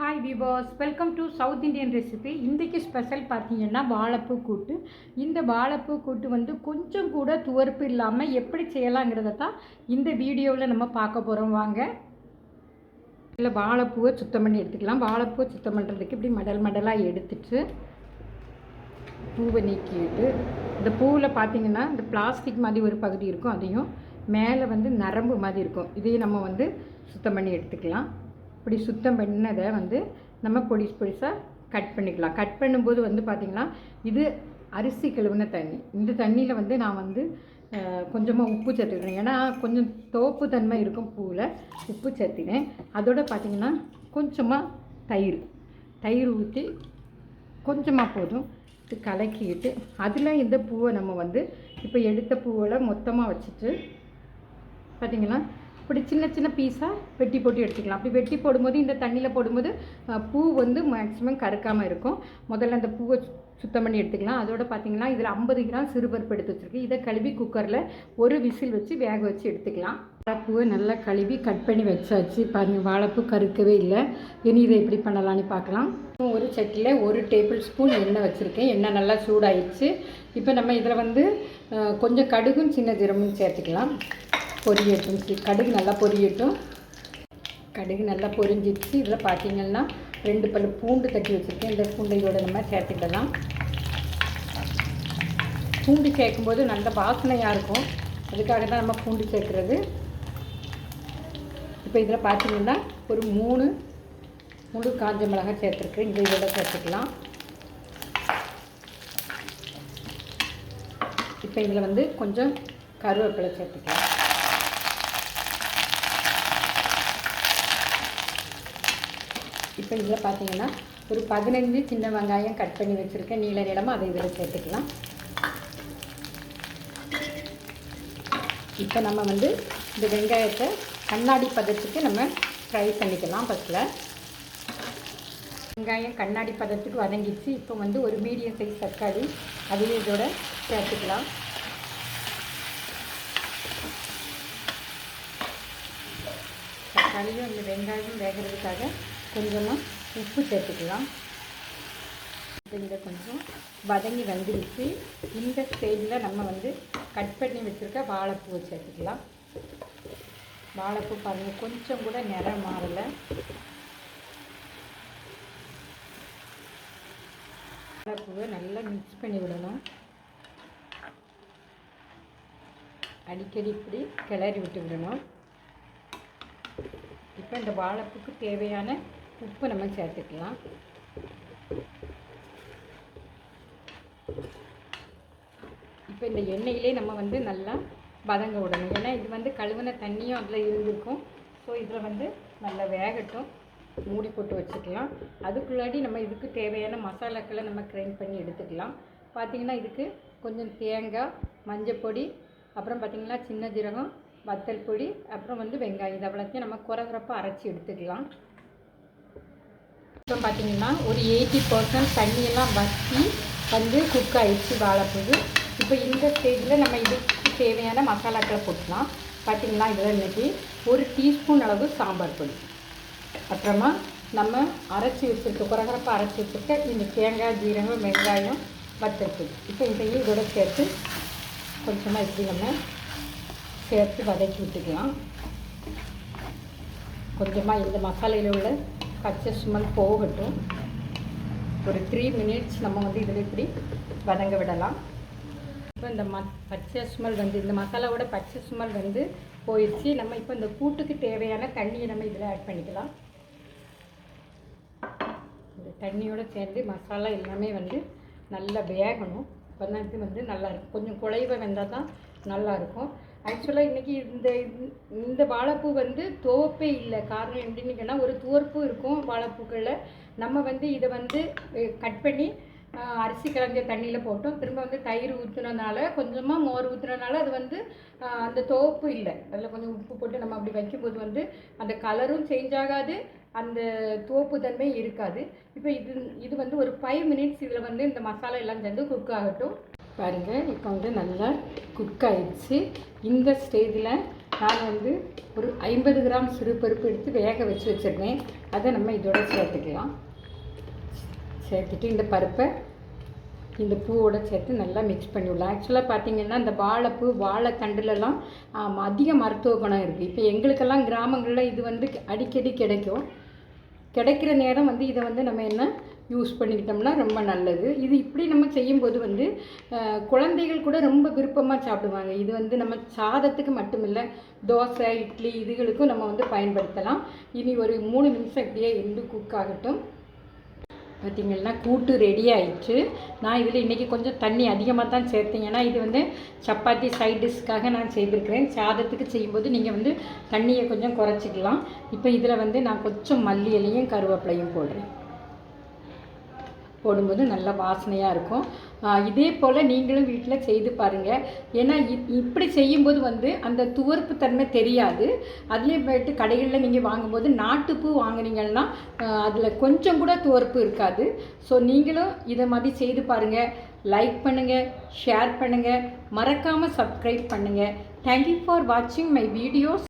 Hi Vilas welcome to South Indian recipe இன்றைக்கி special பார்த்தீங்கன்னா வாழைப்பூ கூட்டு. இந்த வாழைப்பூ கூட்டு வந்து கொஞ்சம் கூட துவர்ப்பு இல்லாமல் எப்படி செய்யலாங்கிறத தான் இந்த வீடியோவில் நம்ம பார்க்க போகிறோம் வாங்க. இதில் வாழைப்பூவை சுத்தம் பண்ணி எடுத்துக்கலாம். வாழைப்பூவை சுத்தம் பண்ணுறதுக்கு இப்படி மடல் மடலாக எடுத்துட்டு பூவை நீக்கிட்டு இந்த பூவில் பார்த்தீங்கன்னா இந்த பிளாஸ்டிக் மாதிரி ஒரு பகுதி இருக்கும். அதையும் மேலே வந்து நரம்பு மாதிரி இருக்கும். இதையும் நம்ம வந்து சுத்தம் பண்ணி எடுத்துக்கலாம். இப்படி சுத்தம் பண்ணதை வந்து நம்ம பொடிசு பொடிசாக கட் பண்ணிக்கலாம். கட் பண்ணும்போது வந்து பார்த்திங்கன்னா இது அரிசி கழுவின தண்ணி. இந்த தண்ணியில் வந்து நான் வந்து கொஞ்சமாக உப்பு சேர்த்துக்கிறேன். ஏன்னா கொஞ்சம் தோப்பு தன்மை இருக்கும் பூவில் உப்பு சேர்த்தினேன். அதோட பார்த்திங்கன்னா கொஞ்சமாக தயிர். தயிர் ஊற்றி கொஞ்சமாக போதும். கலக்கிட்டு அதில் இந்த பூவை நம்ம வந்து இப்போ எடுத்த பூவில் மொத்தமாக வச்சுட்டு பார்த்திங்கன்னா இப்படி சின்ன சின்ன பீஸாக வெட்டி போட்டு எடுத்துக்கலாம். அப்படி வெட்டி போடும்போது இந்த தண்ணியில் போடும்போது பூ வந்து மேக்ஸிமம் கருக்காமல் இருக்கும். முதல்ல அந்த பூவை சுத்தம் பண்ணி எடுத்துக்கலாம். அதோட பார்த்தீங்கன்னா இதில் ஐம்பது கிராம் சிறுபருப்பு எடுத்து வச்சுருக்கு இதை கழுவி குக்கரில் ஒரு விசில் வச்சு வேக வச்சு எடுத்துக்கலாம். வாழைப்பூவை நல்லா கழுவி கட் பண்ணி வச்சாச்சு. பாருங்கள் வாழைப்பூ கருக்கவே இல்லை. இனி இதை எப்படி பண்ணலான்னு பார்க்கலாம் ஒரு சட்டியில் ஒரு டேபிள் ஸ்பூன் எண்ணெய் வச்சுருக்கேன். எண்ணெய் நல்லா சூடாயிடுச்சு. இப்போ நம்ம இதில் வந்து கொஞ்சம் கடுகும் சின்ன ஜீரமும் சேர்த்துக்கலாம். பொரியட்டும். கடுகு நல்லா பொரியட்டும். கடுகு நல்லா பொரிஞ்சிடுச்சு. இதில் பார்த்தீங்கன்னா ரெண்டு பல்லு பூண்டு தட்டி வச்சுருக்கேன். இந்த பூண்டையோட நம்ம சேர்த்துக்கலாம். பூண்டு சேர்க்கும்போது நல்ல வாசனையாக இருக்கும். அதுக்காக தான் நம்ம பூண்டு சேர்க்குறது. இப்போ இதில் பார்த்தீங்கன்னா ஒரு மூணு முழு காஞ்ச மிளகாய் சேர்த்துருக்கேன். இந்த இதோட சேர்த்துக்கலாம். இப்போ இதில் வந்து கொஞ்சம் கருவேப்பிலை சேர்த்துக்கலாம். இப்போ இதில் பார்த்தீங்கன்னா ஒரு பதினஞ்சு சின்ன வெங்காயம் கட் பண்ணி வச்சுருக்கேன் நீல நிலமாக அதை இதில் சேர்த்துக்கலாம். இப்போ நம்ம வந்து இந்த வெங்காயத்தை கண்ணாடி பதத்துக்கு நம்ம ஃப்ரை பண்ணிக்கலாம் ஃபஸ்ட்டில் வெங்காயம் கண்ணாடி பதத்துக்கு வதங்கிடுச்சு. இப்போ வந்து ஒரு மீடியம் சைஸ் தக்காளி அதையும் இதோட சேர்த்துக்கலாம். தக்காளியும் இந்த வெங்காயமும் வேகிறதுக்காக கொஞ்சமாக உப்பு சேர்த்துக்கலாம். இதை கொஞ்சம் வதங்கி வந்துடுச்சு இந்த ஸ்டேஜில் நம்ம வந்து கட் பண்ணி வச்சுருக்க வாழைப்பூவை சேர்த்துக்கலாம். வாழைப்பூ பாருங்கள் கொஞ்சம் கூட நிறம் மாறலை. வாழைப்பூவை நல்லா மிக்ஸ் பண்ணி விடணும். அடிக்கடி இப்படி கிளறி விட்டு விடணும். இப்போ இந்த வாழைப்புக்கு தேவையான உப்பு நம்ம சேர்த்துக்கலாம். இப்போ இந்த எண்ணெயிலே நம்ம வந்து நல்லா வதங்க விடணும். ஏன்னா இது வந்து கழுவின தண்ணியும் அதில் இருந்திருக்கும். ஸோ இதில் வந்து நல்லா வேகட்டும். மூடி போட்டு வச்சுக்கலாம். அதுக்குள்ளாடி நம்ம இதுக்கு தேவையான மசாலாக்களை நம்ம கிரைண்ட் பண்ணி எடுத்துக்கலாம். பார்த்திங்கன்னா இதுக்கு கொஞ்சம் தேங்காய் மஞ்சப்பொடி அப்புறம் பார்த்திங்கன்னா சின்ன ஜீரகம் வத்தல் பொடி அப்புறம் வந்து வெங்காயம். இது அவ்வளோத்தையும் நம்ம குறகுறப்பாக அரைச்சி எடுத்துக்கலாம். இப்போ பார்த்தீங்கன்னா ஒரு எயிட்டி பர்சன்ட் தண்ணியெல்லாம் வற்றி வந்து குக் ஆகிடுச்சு வாழைப்பூ இப்போ இந்த ஸ்டேஜில் நம்ம இதுக்கு தேவையான மசாலாக்களை போட்டுக்கலாம். பார்த்திங்கன்னா இதில் இன்னைக்கு ஒரு டீஸ்பூன் அளவு சாம்பார் பொடி. அப்புறமா நம்ம அரைச்சி வச்சுருக்க குறகுறப்பாக அரைச்சி வச்சுருக்க இந்த தேங்காய் ஜீரகம் வெங்காயம் வத்தல் இப்போ இதையும் இதோட சேர்த்து கொஞ்சமாக இப்படி நம்ம சேர்த்து வதக்கி விட்டுக்கலாம். கொஞ்சமாக இந்த மசாலையில் உள்ள பச்சை ஸ்மெல் போகட்டும். ஒரு த்ரீ மினிட்ஸ் நம்ம வந்து இதில் இப்படி வதங்க விடலாம். இப்போ இந்த ம பச்சை ஸ்மெல் வந்து இந்த மசாலாவோட பச்சை ஸ்மெல் வந்து போயிடுச்சு. நம்ம இப்போ இந்த கூட்டுக்கு தேவையான தண்ணியை நம்ம இதில் ஆட் பண்ணிக்கலாம். இந்த தண்ணியோட சேர்ந்து மசாலா எல்லாமே வந்து நல்லா வேகணும். அப்போ தான் இது வந்து நல்லா இருக்கும். கொஞ்சம் குழைவ வெந்தால் தான் நல்லா இருக்கும். ஆக்சுவலாக இன்றைக்கி இந்த இந்த வாழைப்பூ வந்து துவப்பே இல்லை. காரணம் எப்படின்னு கேட்டால் ஒரு துவர்ப்பு இருக்கும் வாழைப்பூக்களில். நம்ம வந்து இதை வந்து கட் பண்ணி அரிசி கலந்த தண்ணியில் போட்டோம். திரும்ப வந்து தயிர் ஊற்றுனதுனால கொஞ்சமாக மோர் ஊற்றுனதுனால அது வந்து அந்த துவப்பு இல்லை. அதில் கொஞ்சம் உப்பு போட்டு நம்ம அப்படி வைக்கும்போது வந்து அந்த கலரும் சேஞ்ச் ஆகாது. அந்த துவப்பு தன்மை இருக்காது. இப்போ இது இது வந்து ஒரு ஃபைவ் மினிட்ஸ் இதில் வந்து இந்த மசாலா எல்லாம் சேர்ந்து குக் ஆகட்டும். பாருங்கள் இப்போ வந்து நல்லா குக் ஆயிடுச்சு. இந்த ஸ்டேஜில் நான் வந்து ஒரு ஐம்பது கிராம் சிறுபருப்பு எடுத்து வேக வச்சு வச்சுருந்தேன். அதை நம்ம இதோட சேர்த்துக்கலாம். சேர்த்துட்டு இந்த பருப்பை இந்த பூவோட சேர்த்து நல்லா மிக்ஸ் பண்ணிவிடலாம் ஆக்சுவலாக பார்த்தீங்கன்னா இந்த வாழைப்பூ வாழைத்தண்டுலலாம் அதிக மருத்துவ குணம் இருக்குது இப்போ எங்களுக்கெல்லாம் கிராமங்களில் இது வந்து அடிக்கடி கிடைக்கும். கிடைக்கிற நேரம் வந்து இதை வந்து நம்ம என்ன யூஸ் பண்ணிக்கிட்டோம்னா ரொம்ப நல்லது. இது இப்படி நம்ம செய்யும்போது வந்து குழந்தைகள் கூட ரொம்ப விருப்பமாக சாப்பிடுவாங்க. இது வந்து நம்ம சாதத்துக்கு மட்டும் இல்லை தோசை இட்லி இதுகளுக்கும் நம்ம வந்து பயன்படுத்தலாம். இனி ஒரு மூணு நிமிஷம் இப்படியே இருந்து குக் ஆகட்டும். பார்த்திங்கள்னா கூட்டு ரெடி ஆயிடுச்சு. நான் இதில் இன்றைக்கி கொஞ்சம் தண்ணி அதிகமாக தான் சேர்த்தேன். ஏன்னா இது வந்து சப்பாத்தி சைட் டிஷ்க்காக நான் செய்திருக்கிறேன். சாதத்துக்கு செய்யும்போது நீங்கள் வந்து தண்ணியை கொஞ்சம் குறைச்சிக்கலாம். இப்போ இதில் வந்து நான் கொஞ்சம் மல்லி இலையும் கருவேப்பிலையும் போடுறேன். போடும்போது நல்ல வாசனையாக இருக்கும். இதே போல் நீங்களும் வீட்டில் செய்து பாருங்கள் ஏன்னா இப்படி செய்யும்போது வந்து அந்த துவர்ப்பு தன்மை தெரியாது. அதுலேயே போயிட்டு கடைகளில் நீங்கள் வாங்கும்போது நாட்டுப்பூ வாங்குனீங்கன்னா அதில் கொஞ்சம் கூட துவர்ப்பு இருக்காது. ஸோ நீங்களும் இதை மாதிரி செய்து பாருங்கள் லைக் பண்ணுங்கள் ஷேர் பண்ணுங்கள் மறக்காமல் சப்ஸ்கிரைப் பண்ணுங்கள் தேங்க்யூ ஃபார் வாட்சிங் மை வீடியோஸ்